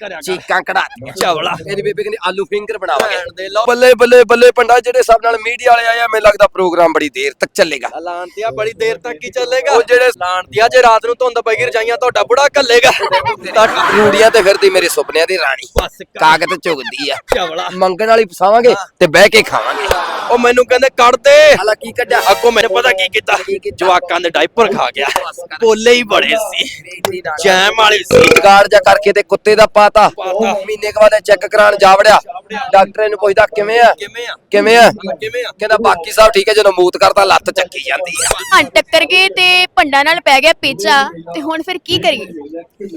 ਕਰਿਆ ਕਰ। ਚੀਕਾਂ ਕਢਾਤੀਆਂ ਚਵਲਾ ਇਹਦੀ ਬੇਬੇ ਕਹਿੰਦੀ ਆਲੂ ਫਿੰਗਰ ਬਣਾਵਾਂਗੇ। ਭੈਣ ਦੇ ਲੋ ਬੱਲੇ ਬੱਲੇ ਬੱਲੇ ਪੰਡਾ ਜਿਹੜੇ ਸਭ ਨਾਲ ਮੀਡੀਆ ਵਾਲੇ ਆਏ ਆ ਮੈਨੂੰ ਲੱਗਦਾ ਪ੍ਰੋਗਰਾਮ ਬੜੀ ਦੇਰ ਤੱਕ ਚੱਲੇਗਾ। ਲਾਂਤੀਆ ਬੜੀ ਦੇਰ ਤੱਕ ਹੀ ਚੱਲੇਗਾ। ਉਹ ਜਿਹੜੇ ਲਾਂਤੀਆ ਜੇ ਰਾਤ ਨੂੰ ਧੁੰਦ ਪੈ ਗਈ ਰਜਾਈਆਂ ਤੁਹਾਡਾ ਬੁੜਾ ਕੱਲੇਗਾ ਰੂੜੀਆਂ ਤੇ ਫਿਰਦੀ ਮੇਰੇ ਸੁਪਨਿਆਂ ਦੀ ਰਾਣੀ। ਬਸ ਕਰ। ਕਾਗਜ਼ ਝੁਗਦੀ ਆ। ਚਵਲਾ ਮੰਗਣ ਵਾਲੀ ਫਸਾਵਾਂਗੇ ਤੇ ਬਹਿ ਕੇ ਖਾਵਾਂਗੇ। ਉਹ ਮੈਨੂੰ ਕਹਿੰਦੇ ਕੱਢ ਦੇ। ਹਾਲਾ ਕੀ ਕੱਢਿਆ? ਅੱਗੋਂ ਮੈਨੂੰ ਪਤਾ ਕੀ ਕੀਤਾ? ਜਵਾਕਾਂ ਦੇ ਡਾਈਪਰ ਖਾ ਗਿਆ। ਹੀ ਬੜੇ ਸੀ। ਜੈਮ ਵਾਲੇ ਸੀ। ਜਗਾੜ ਜਾ ਕਰਕੇ ਤੇ ਕੁੱਤੇ ਦਾ ਪਾਤਾ। ਮਹੀਨੇ ਕੁ ਬਾਅਦ ਚੈੱਕ ਕਰਾਉਣ ਜਾ ਵੜਿਆ। ਡਾਕਟਰ ਇਹਨੂੰ ਪੁੱਛਦਾ ਕਿਵੇਂ ਆ? ਕਿਵੇਂ ਆ? ਕਿਵੇਂ ਆ? ਕਿਵੇਂ ਆ? ਕਹਿੰਦਾ ਬਾਕੀ ਸਭ ਠੀਕ ਹੈ ਜਦੋਂ ਮੂਤ ਕਰਦਾ ਲੱਤ ਚੱਕੀ ਜਾਂਦੀ ਆ। ਹਾਂ ਟੱਕਰ ਗਏ ਤੇ ਭੰਡਾ ਨਾਲ ਪੈ ਗਿਆ ਪੇਚਾ। ਤੇ ਹੁਣ ਫਿਰ ਕੀ ਕਰੀਏ?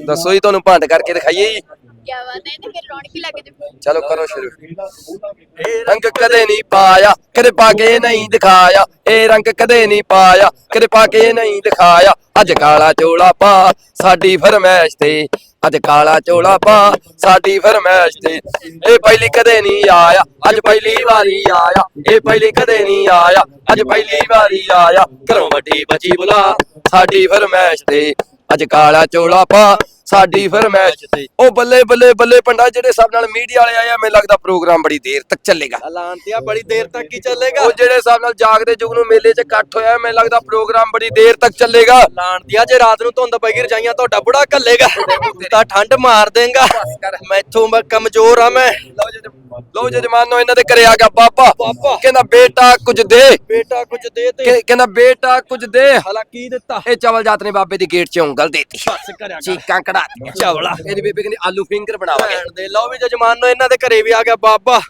ਦੱਸੋ ਜੀ ਤੁਹਾਨੂੰ ਭੰਡ ਕਰਕੇ ਦਿਖਾਈਏ ਜੀ। ਕੀ ਬਾਤ ਹੈ ਤੇ ਫਿਰ ਰੌਣਕ ਹੀ ਲੱਗ ਜੇ ਚਲੋ ਕਰੋ ਸ਼ੁਰੂ। ਰੰਗ ਕਦੇ ਨਹੀਂ ਪਾਇਆ ਕਦੇ ਪਾ ਕੇ ਨਹੀਂ ਦਿਖਾਇਆ। ਇਹ ਰੰਗ ਕਦੇ ਨਹੀਂ ਪਾਇਆ ਕਦੇ ਪਾ ਕੇ ਨਹੀਂ ਦਿਖਾਇਆ। ਅੱਜ ਕਾਲਾ ਚੋਲਾ ਪਾ ਸਾਡੀ ਫਰਮਾਇਸ਼ ਤੇ ਅੱਜ ਕਾਲਾ ਚੋਲਾ ਪਾ, ਸਾਡੀ ਫਰਮੈਸ਼ ਤੇ। ਇਹ ਪਹਿਲੀ ਕਦੇ ਨਹੀਂ ਆਇਆ, ਅੱਜ ਪਹਿਲੀ ਵਾਰੀ ਆਇਆ। ਇਹ ਪਹਿਲੀ ਕਦੇ ਨਹੀਂ ਆਇਆ, ਅੱਜ ਪਹਿਲੀ ਵਾਰੀ ਆਇਆ। ਘਰੋਂ ਵੱਡੀ ਬਚੀ ਬੁਲਾ, ਸਾਡੀ ਫਰਮਾਇਸ਼ ਤੇ। ਅੱਜ ਕਾਲਾ ਚੋਲਾ ਪਾ ਸਾਡੀ ਫਰਮਾਇਸ਼ ਤੇ ਉਹ ਬੱਲੇ ਬੱਲੇ ਬੱਲੇ ਪੰਡਾ ਜਿਹੜੇ ਸਭ ਨਾਲ ਮੀਡੀਆ ਵਾਲੇ ਆਏ ਆ ਮੈਨੂੰ ਲੱਗਦਾ ਪ੍ਰੋਗਰਾਮ ਬੜੀ ਦੇਰ ਤੱਕ ਚੱਲੇਗਾ। ਲਾਂਤੀਆ ਬੜੀ ਦੇਰ ਤੱਕ ਹੀ ਚੱਲੇਗਾ। ਉਹ ਜਿਹੜੇ ਹਿਸਾਬ ਨਾਲ ਜਾਗਦੇ ਜੁਗ ਨੂੰ ਮੇਲੇ 'ਚ ਇਕੱਠ ਹੋਇਆ ਮੈਨੂੰ ਲੱਗਦਾ ਪ੍ਰੋਗਰਾਮ ਬੜੀ ਦੇਰ ਤੱਕ ਚੱਲੇਗਾ। ਲਾਂਤੀਆ ਜੇ ਰਾਤ ਨੂੰ ਧੁੰਦ ਪੈ ਗਈ ਰਜਾਈਆਂ ਤੁਹਾਡਾ ਬੁੜਾ ਕੱਲੇਗਾ ਤਾਂ ਠੰਡ ਮਾਰ ਦੇਗਾ। ਮੈਥੋਂ ਮੈਂ ਕਮਜ਼ੋਰ ਆ ਮੈਂ। ਲਓ ਜੀ ਜਮਾਨੋ ਇਹਨਾਂ ਦੇ ਘਰੇ ਆ ਗਿਆ ਬਾਬਾ। ਕਹਿੰਦਾ ਬੇਟਾ ਕੁਝ ਦੇ। ਬੇਟਾ ਕੁਝ ਦੇ ਤੇ। ਕਹਿੰਦਾ ਬੇਟਾ ਕੁਝ ਦੇ। ਹਲਾ ਕੀ ਦਿੱਤਾ। ਇਹ ਚਵਲ ਜਾਤ ਨੇ ਬਾਬੇ ਦੀ ਗੇਟ 'ਚ ਉਂਗਲ ਦੇਤੀ। ਬਸ ਕਰਿਆ ਚੀਕਾਂ ਕਢਾਤੀਆਂ ਚਵਲਾ ਇਹਦੀ ਬੇਬੇ ਕਹਿੰਦੀ ਆਲੂ ਫਿੰਗਰ ਬਣਾਵਾਂਗੇ ਦੇ ਲਓ ਵੀ ਜਜਮਾਨੋ ਇਹਨਾਂ ਦੇ ਘਰੇ ਵੀ ਆ ਗਿਆ ਬਾਬਾ।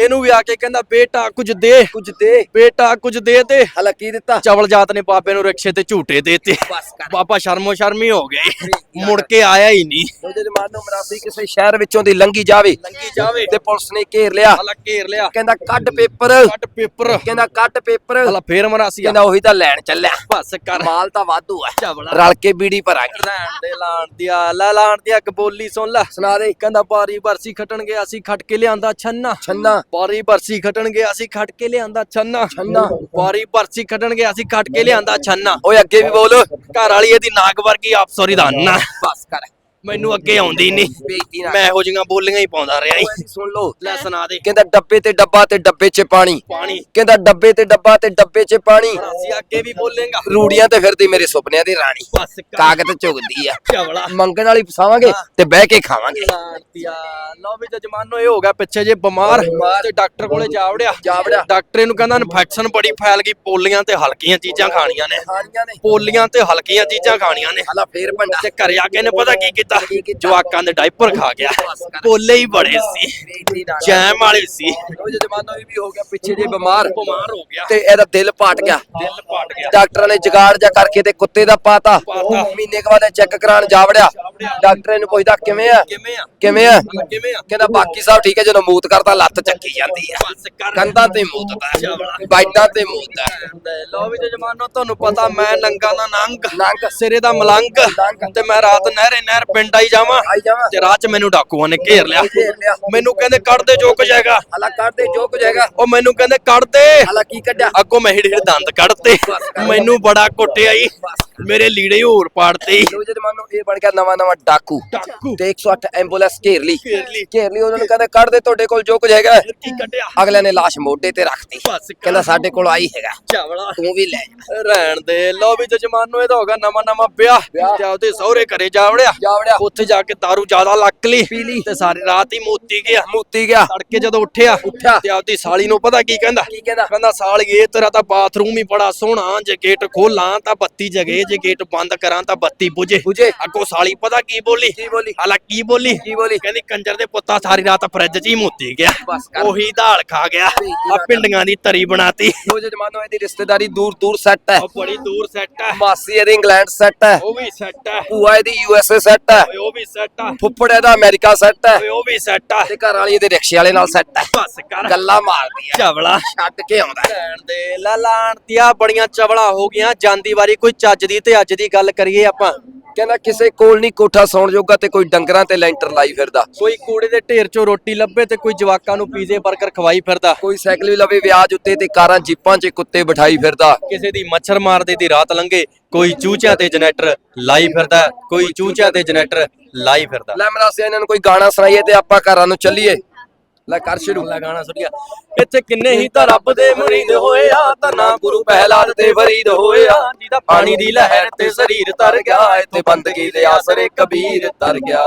ਇਹਨੂੰ ਵੀ ਆ ਕੇ ਕਹਿੰਦਾ ਬੇਟਾ ਕੁਝ ਦੇ। ਕੁਝ ਦੇ। ਬੇਟਾ ਕੁਝ ਦੇ ਤੇ। ਹਲਾ ਕੀ ਦਿੱਤਾ? ਚਵਲ ਜਾਤ ਨੇ ਬਾਬੇ ਨੂੰ ਰਿਕਸ਼ੇ ਤੇ ਝੂਟੇ ਦੇਤੇ। ਬਾਬਾ ਸ਼ਰਮੋ ਸ਼ਰਮੀ ਹੋ ਗਏ। ਮੁੜ ਕੇ ਆਇਆ ਹੀ ਨਹੀਂ। ਉਹਦੇ ਜਮਾਨੋ ਮਰਾਸੀ ਕਿਸੇ ਸ਼ਹਿਰ ਵਿੱਚੋਂ ਦੀ ਲੰਗੀ ਜਾਵੇ। ਲੰਗੀ ਜਾਵੇ। ਤੇ ਪੁਲਿਸ ਨੇ ਘੇਰ ਲਿਆ। ਹਲਾ ਘੇਰ ਲਿਆ। ਕਹਿੰਦਾ ਕੱਢ ਪੇਪਰ। ਕੱਟ ਪੇਪਰ। ਕਹਿੰਦਾ ਕੱਢ ਪੇਪਰ। ਹਲਾ ਫੇਰ ਮਰਾਸੀਆ ਕਹਿੰਦਾ ਉਹੀ ਤਾਂ ਲੈਣ ਚੱਲਿਆ। ਬਸ ਕਰ। ਮਾਲ ਤਾਂ ਵਾਧੂ ਆ। ਰਲ ਕੇ ਬੀੜੀ ਭਰਾਂਗੇ। ਦੇ ਲਾਣ ਦਿਆ ਲਾ ਲਾਣ ਦਿਆ ਇੱਕ ਬੋਲੀ ਸੁਣ ਲੈ। ਸੁਣਾ ਦੇ। ਕਹਿੰਦਾ ਬਾਰੀ ਬਰਸੀ ਖਟਣ ਗਿਆ ਅਸੀਂ ਖਟ ਕੇ ਲਿਆਂਦਾ ਛੰਨਾ। ਛੰਨਾ। ਬਾਰੀ ਬਰਸੀ ਖਟਣ ਗਿਆ ਅਸੀਂ ਖਟ ਕੇ ਲਿਆਂਦਾ ਛੰਨਾ। ਛੰਨਾ। ਬਾਰੀ ਬਰਸੀ ਖਟਣ ਗਿਆ ਅਸੀਂ ਖਟ ਕੇ ਲਿਆਂਦਾ ਛੰਨਾ। ਓਏ ਅੱਗੇ ਵੀ ਬੋਲ ਘਰ ਵਾਲੀ ਇਹਦੀ ਨਾਗ ਵਰਗੀ ਆਪਸੋਰੀ ਦਾ ਅੰਨਾ। ਬਸ ਕਰ। ਮੈਨੂੰ ਅੱਗੇ ਆਉਂਦੀ ਨਹੀਂ ਬੇਇੱਜ਼ਤੀ ਨਾ ਮੈਂ ਇਹੋ ਜਿਹੀਆਂ ਬੋਲੀਆਂ ਹੀ ਪਾਉਂਦਾ ਰਿਹਾ ਈ। ਸੁਣ ਲੋ ਲੈ ਸੁਣਾ ਦੇ। ਕਹਿੰਦਾ ਡੱਬੇ ਤੇ ਡੱਬਾ ਤੇ ਡੱਬੇ 'ਚ ਪਾਣੀ। ਪਾਣੀ। ਕਹਿੰਦਾ ਡੱਬੇ ਤੇ ਡੱਬਾ ਤੇ ਡੱਬੇ 'ਚ ਪਾਣੀ। ਅਸੀਂ ਅੱਗੇ ਵੀ ਬੋਲੇਗਾ। ਰੂੜੀਆਂ ਤੇ ਫਿਰਦੀ ਮੇਰੇ ਸੁਪਨਿਆਂ ਦੀ ਰਾਣੀ। ਬਸ ਕਰ। ਕਾਗਜ਼ ਝੁਗਦੀ ਆ। ਚਵਲਾ ਮੰਗਣ ਵਾਲੀ ਫਸਾਵਾਂਗੇ ਤੇ ਬਹਿ ਕੇ ਖਾਵਾਂਗੇ। ਲਾਂਤੀਆ ਲਓ ਵੀ ਜਜਮਾਨੋ ਇਹ ਹੋ ਗਿਆ ਪਿੱਛੇ ਜੇ ਬਿਮਾਰ। ਤੇ ਡਾਕਟਰ ਕੋਲੇ ਜਾ ਵੜਿਆ ਜਾ ਵੜਿਆ। ਡਾਕਟਰ ਇਹਨੂੰ ਕਹਿੰਦਾ ਇਨਫੈਕਸ਼ਨ ਬੜੀ ਫੈਲ ਗਈ। ਪੋਲੀਆਂ ਤੇ ਹਲਕੀਆਂ ਚੀਜ਼ਾਂ ਖਾਣੀਆਂ ਨੇ। ਖਾਣੀਆਂ ਨੇ। ਪੋਲੀਆਂ ਤੇ ਹਲਕੀਆਂ ਚੀਜ਼ਾਂ ਖਾਣੀਆਂ ਨੇ। ਹਲਾ ਫੇਰ ਭੰਡਾ। ਤੇ ਘਰੇ ਆ ਕੇ ਇਹਨੇ ਪਤਾ ਕੀ ਕੀਤਾ? ਕੀਤਾ? ਜਵਾਕਾਂ ਦੇ ਡਾਈਪਰ ਖਾ ਗਿਆ। ਪੋਲੇ ਹੀ ਬੜੇ ਸੀ। ਜੈਮ ਵਾਲੇ ਸੀ। ਉਹ ਜਮਾਨੋ ਵੀ ਹੋ ਗਿਆ ਪਿੱਛੇ ਜੇ ਬਿਮਾਰ। ਬਿਮਾਰ ਹੋ ਗਿਆ। ਤੇ ਇਹਦਾ ਦਿਲ ਪਾਟ ਗਿਆ। ਦਿਲ ਪਟ ਗਿਆ। ਡਾਕਟਰਾਂ ਨੇ ਜਗਾੜ ਜਾ ਕਰਕੇ ਤੇ ਕੁੱਤੇ ਦਾ ਪਾਤਾ। ਮਹੀਨੇ ਕੁ ਬਾਅਦ ਚੈੱਕ ਕਰਾਉਣ ਜਾ ਵੜਿਆ। ਡਾਕਟਰ ਇਹਨੂੰ ਪੁੱਛਦਾ ਕਿਵੇਂ ਆ? ਕਿਵੇਂ ਆ? ਕਿਵੇਂ ਆ? ਕਿਵੇਂ ਆ? ਕਹਿੰਦਾ ਬਾਕੀ ਸਭ ਠੀਕ ਹੈ ਜਦੋਂ ਮੂਤ ਕਰਦਾ ਲੱਤ ਚੱਕੀ ਜਾਂਦੀ ਆ। ਕੰਧਾਂ ਤੇ ਮੂਤ ਦਾ ਬਾਈਟਾਂ ਤੇ ਮੂਤ ਦਾ। ਲੋ ਵੀ ਜਜਮਾਨੋ ਤੁਹਾਨੂੰ ਪਤਾ ਮੈਂ ਨੰਗਾ ਦਾ ਨੰਗ। ਨੰਗ। ਸਿਰੇ ਦਾ ਮਲੰਗ। ਤੇ ਮੈਂ ਰਾਤ ਨਹਿਰੇ ਨਹਿਰ ਪਿੰਡ ਆਈ ਜਾਵਾਂ। ਤੇ ਰਾਹ ਚ ਮੈਨੂੰ ਡਾਕੂਆਂ ਨੇ ਘੇਰ ਲਿਆ। ਮੈਨੂੰ ਕਹਿੰਦੇ ਕੱਢ ਦੇ ਜੋ ਕੁਝ ਹੈਗਾ। ਹਲਾ ਕਰਦੇ ਜੋ ਕੁਝ ਹੈਗਾ। ਉਹ ਮੈਨੂੰ ਕਹਿੰਦੇ ਕੱਢ ਦੇ ਹਲਾ ਕੀ ਕੱਢਿਆ? ਅੱਗੋਂ ਮੈਂ ਹਿੜ ਦੰਦ ਕੱਢਤੇ। ਮੈਨੂੰ ਬੜਾ ਕੁੱਟਿਆ ਈ ਮੇਰੇ ਲੀੜੇ ਹੋਰ ਪਾੜਤੇ। ਲੋ ਜਮਾਨੋ ਇਹ ਬਣ ਗਿਆ ਨਵਾਂ ਨਵਾਂ ਡਾਕੂ। ਡਾਕੂ। ਤੇ 108 ਐਂਬੂਲੈਂਸ ਘੇਰ ਲਈ ਘੇਰ ਲਈ ਘੇਰ ਲਈ ਉਹਨਾਂ ਨੂੰ ਕਹਿੰਦੇ ਕੱਢ ਦੇ ਤੁਹਾਡੇ ਕੋਲ ਜੋ ਕੁਝ ਹੈਗਾ। ਕੀ ਕੱਢਿਆ। ਅਗਲੇ ਨੇ ਲਾਸ਼ ਮੋਢੇ ਤੇ ਰੱਖਤੀ। ਕਹਿੰਦਾ ਸਾਡੇ ਕੋਲ ਆਈ ਹੈਗਾ। ਚਾਵਲਾ। ਤੂੰ ਵੀ ਲੈ ਜਾ। ਰਹਿਣ ਦੇ। ਲੋ ਵੀ ਜਜਮਾਨੋ ਇਹਦਾ ਹੋਗਾ ਨਵਾਂ ਨਵਾਂ ਵਿਆਹ। ਤੇ ਉਹਦੇ ਸਹੁਰੇ ਘਰੇ ਜਾ ਵੜਿਆ। ਜਾ ਵੜਿਆ। ਉੱਥੇ ਜਾ ਕੇ दारू ਜ਼ਿਆਦਾ ਲੱਕ ਲਈ। ਪੀ ਲਈ। ਤੇ ਸਾਰੀ ਰਾਤ ਹੀ ਮੋਤੀ ਗਿਆ। ਮੂਤੀ ਗਿਆ। ਤੜਕੇ ਜਦੋਂ ਉੱਠਿਆ ਉੱਠਿਆ। ਤੇ ਆਪਦੀ ਸਾਲੀ ਨੂੰ ਪਤਾ ਕੀ ਕਹਿੰਦਾ? ਕੀ ਕਹਿੰਦਾ? ਕਹਿੰਦਾ ਸਾਲੀਏ ਤੇਰਾ ਤਾਂ ਬਾਥਰੂਮ ਹੀ ਬੜਾ ਸੋਹਣਾ। ਜੇ ਗੇਟ ਖੋਲਾਂ ਤਾਂ ਬੱਤੀ ਜਗੇ ਜੇ ਗੇਟ ਬੰਦ ਕਰਾਂ ਤਾਂ ਬੱਤੀ ਬੁਝੇ। ਬੁਝੇ। ਅੱਗੋਂ ਸਾਲੀ ਪਤਾ ਕੀ ਬੋਲੀ? ਕੀ ਬੋਲੀ? ਹਾਲਾ ਕੀ ਬੋਲੀ? ਕੀ ਬੋਲੀ? ਕਹਿੰਦੀ ਕੰਜਰ ਦੇ ਪੁੱਤਾ ਸਾਰੀ ਰਾਤ ਫਰਿੱਜ 'ਚ ਹੀ ਮੁੱਤੀ ਗਿਆ। ਬਸ ਕਰ। ਉਹੀ ਦਾਲ ਖਾ ਗਿਆ। ਆ। ਪਿੰਡੀਆਂ ਦੀ ਤਰੀ ਬਣਾਤੀ। ਲੋ ਜਮਾਨੋ ਇਹਦੀ ਰਿਸ਼ਤੇਦਾਰੀ ਦੂਰ ਦੂਰ ਸੈੱਟ ਹੈ। ਉਹ ਬੜੀ ਦੂਰ ਸੈੱਟ ਹੈ। ਮਾਸੀ ਇਹਦੀ ਇੰਗਲੈਂਡ ਸੈੱਟ ਹੈ। ਉਹ ਵੀ ਸੈੱਟ ਹੈ। ਭੂਆ ਇਹਦੀ ਯੂਐਸਏ ਸੈੱਟ ਹੈ। ਓਏ ਉਹ ਵੀ ਸੈੱਟ ਹੈ। ਫੁੱਫੜ ਇਹਦਾ ਅਮਰੀਕਾ ਸੈੱਟ ਹੈ। ਓਏ ਉਹ ਵੀ ਸੈੱਟ ਹੈ। ਤੇ ਘਰ ਵਾਲੀ ਇਹਦੇ ਰਿਕਸ਼ੇ ਵਾਲੇ ਨਾਲ ਸੈੱਟ ਹੈ। ਬਸ ਕਰ। ਗੱਲਾਂ ਮਾਰਦੀ ਹੈ। ਚਵਲਾ ਛੱਡ ਕੇ ਆਉਂਦਾ ਹੈ। ਭੈਣ ਦੇ ਲਾਲਾਣ ਤੀਆ ਬੜੀਆਂ ਚਵਲਾ ਹੋ ਗਈਆਂ। ਜਾਂਦੀ ਵਾਰੀ ਕੋਈ ਚੱਜ ਦੀ ਤੇ ਅੱਜ ਦੀ ਗੱਲ ਕਰੀਏ ਆਪਾਂ, ਕਹਿੰਦਾ ਕਿਸੇ ਕੋਲ ਨਹੀਂ ਕੋਠਾ ਸੌਣ ਜੋਗਾ ਤੇ ਕੋਈ ਡੰਗਰਾਂ ਤੇ ਲੈਂਟਰ ਲਾਈ ਫਿਰਦਾ। ਕੋਈ ਕੂੜੇ ਦੇ ਢੇਰ 'ਚੋਂ ਰੋਟੀ ਲੱਭੇ ਤੇ ਕੋਈ ਜਵਾਕਾਂ ਨੂੰ ਪੀਜ਼ੇ 버ਗਰ ਖਵਾਈ ਫਿਰਦਾ। ਕੋਈ ਸਾਈਕਲ ਵੀ ਲਵੇ ਵਿਆਜ ਉੱਤੇ ਤੇ ਕਾਰਾਂ ਜੀਪਾਂ 'ਚ ਕੁੱਤੇ ਬਿਠਾਈ ਫਿਰਦਾ। ਕਿਸੇ ਦੀ ਮੱਛਰ ਮਾਰਦੇ ਦੀ ਰਾਤ ਲੰਘੇ, ਕੋਈ ਚੂਚਿਆਂ ਤੇ ਜਨਰੇਟਰ ਲਾਈ ਫਿਰਦਾ। ਕੋਈ ਚੂਚਿਆਂ ਤੇ ਜਨਰੇਟਰ ਲਾਈ ਫਿਰਦਾ। ਲੈ ਮਰਾਸਿਆ, ਇਹਨਾਂ ਨੂੰ ਕੋਈ ਗਾਣਾ ਸੁਣਾਈਏ ਤੇ ਆਪਾਂ ਘਰਾਂ ਨੂੰ ਚੱਲੀਏ। ਲੈ ਕਰ ਸ਼ੁਰੂ। ਲੈ ਗਾਣਾ ਸੁਣੀਆ ਇੱਥੇ ਕਿੰਨੇ ਹੀ ਤਾਂ ਰੱਬ ਦੇ ਮੁਰੀਦ ਹੋਏ ਆ ਤਾਂ ਗੁਰੂ ਪਹਿਲਾਦ ਤੇ ਫਰੀਦ ਹੋਇਆ ਜਿਹਦਾ ਪਾਣੀ ਦੀ ਲਹਿਰ ਤੇ ਸਰੀਰ ਤਰ ਗਿਆ, ਇੱਥੇ ਬੰਦਗੀ ਦੇ ਆਸਰੇ ਕਬੀਰ ਤਰ ਗਿਆ।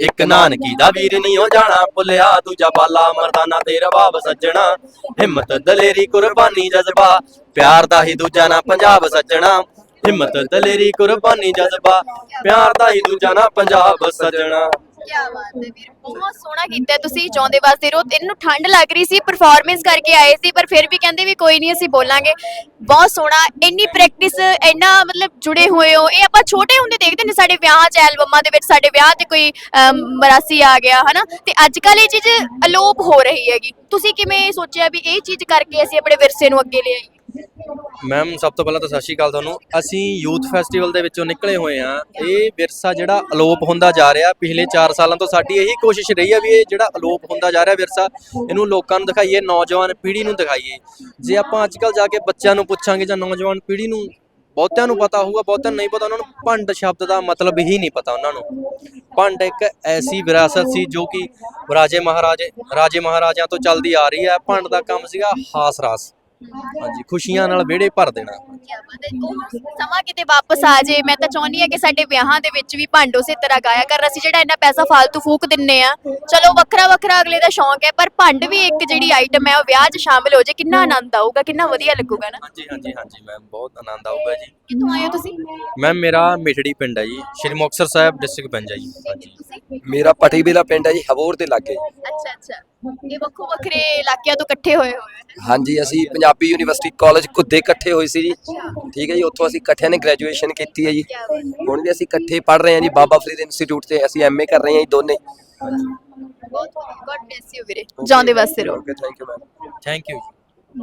ਇੱਕ ਨਾਨਕੀ ਦਾ ਵੀਰ ਨਹੀਂ ਹੋ ਜਾਣਾ ਭੁੱਲਿਆ, ਦੂਜਾ ਬਾਲਾ ਮਰਦਾਨਾ ਤੇ ਰਬਾਬ ਸੱਜਣਾ। ਹਿੰਮਤ ਦਲੇਰੀ ਕੁਰਬਾਨੀ ਜਜ਼ਬਾ, ਪਿਆਰ ਦਾ ਹੀ ਦੂਜਾ ਨਾ ਪੰਜਾਬ ਸੱਜਣਾ। ਹਿੰਮਤ ਦਲੇਰੀ ਕੁਰਬਾਨੀ ਜਜ਼ਬਾ, ਪਿਆਰ ਦਾ ਹੀ ਦੂਜਾ ਨਾ ਪੰਜਾਬ ਸੱਜਣਾ। ਕੀ ਬਾਤ ਹੈ ਵੀਰ ਬਹੁਤ ਸੋਹਣਾ ਕੀਤਾ ਤੁਸੀਂ ਚਾਹੁੰਦੇ ਵਾਸਤੇ ਰੋ ਇਹਨੂੰ ਠੰਡ ਲੱਗ ਰਹੀ ਸੀ ਪਰਫਾਰਮੈਂਸ ਕਰਕੇ ਆਏ ਸੀ ਪਰ ਫਿਰ ਵੀ ਕਹਿੰਦੇ ਵੀ ਕੋਈ ਨਹੀਂ ਅਸੀਂ ਬੋਲਾਂਗੇ। ਬਹੁਤ ਸੋਹਣਾ ਇੰਨੀ ਪ੍ਰੈਕਟਿਸ ਇੰਨਾ ਮਤਲਬ ਜੁੜੇ ਹੋਏ ਹੋ। ਇਹ ਆਪਾਂ ਛੋਟੇ ਹੁੰਦੇ ਦੇਖਦੇ ਨੇ ਸਾਡੇ ਵਿਆਹ 'ਚ ਐਲਬਮਾਂ ਦੇ ਵਿੱਚ ਸਾਡੇ ਵਿਆਹ ਤੇ ਕੋਈ ਅਮ, ਮਰਾਸੀ ਆ ਗਿਆ ਹਨਾ? ਤੇ ਅੱਜ ਕੱਲ ਇਹ ਚੀਜ਼ ਅਲੋਪ ਹੋ ਰਹੀ ਹੈਗੀ। ਤੁਸੀਂ ਕਿਵੇਂ ਸੋਚਿਆ ਵੀ ਇਹ ਚੀਜ਼ ਕਰਕੇ ਅਸੀਂ ਆਪਣੇ ਵਿਰਸੇ ਨੂੰ ਅੱਗੇ ਲਿਆਈਏ? ਮੈਮ ਸਭ ਤੋਂ ਪਹਿਲਾਂ ਤਾਂ ਸਤਿ ਸ਼੍ਰੀ ਅਕਾਲ ਤੁਹਾਨੂੰ। ਅਸੀਂ ਯੂਥ ਫੈਸਟੀਵਲ ਦੇ ਵਿੱਚੋਂ ਨਿਕਲੇ ਹੋਏ ਆ ਇਹ ਵਿਰਸਾ ਜਿਹੜਾ ਅਲੋਪ ਹੁੰਦਾ ਜਾ ਰਿਹਾ, ਪਿਛਲੇ 4 ਸਾਲਾਂ ਤੋਂ ਸਾਡੀ ਇਹੀ ਕੋਸ਼ਿਸ਼ ਰਹੀ ਆ ਵੀ ਇਹ ਜਿਹੜਾ ਅਲੋਪ ਹੁੰਦਾ ਜਾ ਰਿਹਾ ਵਿਰਸਾ, ਇਹਨੂੰ ਲੋਕਾਂ ਨੂੰ ਦਿਖਾਈਏ, ਨੌਜਵਾਨ ਪੀੜ੍ਹੀ ਨੂੰ ਦਿਖਾਈਏ। ਜੇ ਆਪਾਂ ਅੱਜ ਕੱਲ ਜਾ ਕੇ ਬੱਚਿਆਂ ਨੂੰ ਪੁੱਛਾਂਗੇ ਜਾਂ ਨੌਜਵਾਨ ਪੀੜ੍ਹੀ ਨੂੰ, ਬਹੁਤਿਆਂ ਨੂੰ ਪਤਾ ਹੋਊਗਾ, ਬਹੁਤਿਆਂ ਨੂੰ ਨਹੀਂ ਪਤਾ, ਉਹਨਾਂ ਨੂੰ ਭੰਡ ਸ਼ਬਦ ਦਾ ਮਤਲਬ ਹੀ ਨਹੀਂ ਪਤਾ ਉਹਨਾਂ ਨੂੰ। ਭੰਡ ਇੱਕ ਐਸੀ ਵਿਰਾਸਤ ਸੀ ਜੋ ਕਿ ਰਾਜੇ ਮਹਾਰਾਜੇ, ਰਾਜੇ ਮਹਾਰਾਜਿਆਂ ਤੋਂ ਚੱਲਦੀ ਆ ਰਹੀ ਹੈ। ਭੰਡ ਦਾ ਕੰਮ ਸੀਗਾ ਹਾਸ ਰਾਸ ਹਾਂਜੀ ਖੁਸ਼ੀਆਂ ਨਾਲ ਵਿਹੜੇ ਭਰ ਦੇਣਾ ਕਿਆ ਬਾਤ ਹੈ। ਉਹ ਸਮਾਂ ਕਿਤੇ ਵਾਪਸ ਆ ਜੇ ਮੈਂ ਤਾਂ ਚਾਹੁੰਦੀ ਆ ਕਿ ਸਾਡੇ ਵਿਆਹਾਂ ਦੇ ਵਿੱਚ ਵੀ ਭੰਡ ਉਸੇ ਤਰ੍ਹਾਂ ਗਾਇਆ ਕਰ। ਅਸੀਂ ਜਿਹੜਾ ਇੰਨਾ ਪੈਸਾ ਫालतू ਫੂਕ ਦਿੰਨੇ ਆ ਚਲੋ ਵੱਖਰਾ ਵੱਖਰਾ ਅਗਲੇ ਦਾ ਸ਼ੌਂਕ ਹੈ ਪਰ ਭੰਡ ਵੀ ਇੱਕ ਜਿਹੜੀ ਆਈਟਮ ਹੈ ਉਹ ਵਿਆਹ 'ਚ ਸ਼ਾਮਿਲ ਹੋ ਜੇ ਕਿੰਨਾ ਆਨੰਦ ਆਊਗਾ ਕਿੰਨਾ ਵਧੀਆ ਲੱਗੂਗਾ ਨਾ। ਹਾਂਜੀ ਹਾਂਜੀ ਹਾਂਜੀ ਮੈਮ ਬਹੁਤ ਆਨੰਦ ਆਊਗਾ ਜੀ। ਕਿੱਥੋਂ ਆਏ ਹੋ ਤੁਸੀਂ? ਮੈਮ ਮੇਰਾ ਮਿਠੜੀ ਪਿੰਡ ਹੈ ਜੀ ਸ਼੍ਰੀ ਮੁਕਤਸਰ ਸਾਹਿਬ ਡਿਸਟ੍ਰਿਕਟ ਪੰਜ ਹੈ ਜੀ। ਹਾਂਜੀ। ਮੇਰਾ ਪਟੀਬੇਲਾ ਪਿੰਡ ਹੈ ਜੀ ਹਬੋਰ ਦੇ ਲਾਗੇ। ਅੱਛਾ ਅੱਛਾ। ਇਹ ਵੱਖੋ ਵੱਖਰੇ ਇਲਾਕਿਆਂ ਤੋਂ ਇਕੱਠੇ ਹੋਏ ਹੋਏ ਨੇ ਹਾਂਜੀ ਅਸੀਂ ਪੰਜਾਬੀ ਯੂਨੀਵਰਸਿਟੀ ਕਾਲਜ ਕੁੱਦੇ ਇਕੱਠੇ ਹੋਏ ਸੀ ਜੀ। ਠੀਕ ਹੈ ਜੀ ਉੱਥੋਂ ਅਸੀਂ ਇਕੱਠਿਆਂ ਨੇ ਗ੍ਰੈਜੂਏਸ਼ਨ ਕੀਤੀ ਹੈ ਜੀ। ਹੁਣ ਵੀ ਅਸੀਂ ਇਕੱਠੇ ਪੜ੍ਹ ਰਹੇ ਹਾਂ ਜੀ ਬਾਬਾ ਫਰੀਦ ਇੰਸਟੀਚਿਊਟ ਤੇ ਅਸੀਂ ਐਮਏ ਕਰ ਰਹੇ ਹਾਂ ਜੀ ਦੋਨੇ। ਬਹੁਤ ਗੋਡ ਬlesਸ ਯੂ ਵੀਰੇ। ਜਾਂਦੇ ਵਾਸਤੇ okay thank you ma'am thank you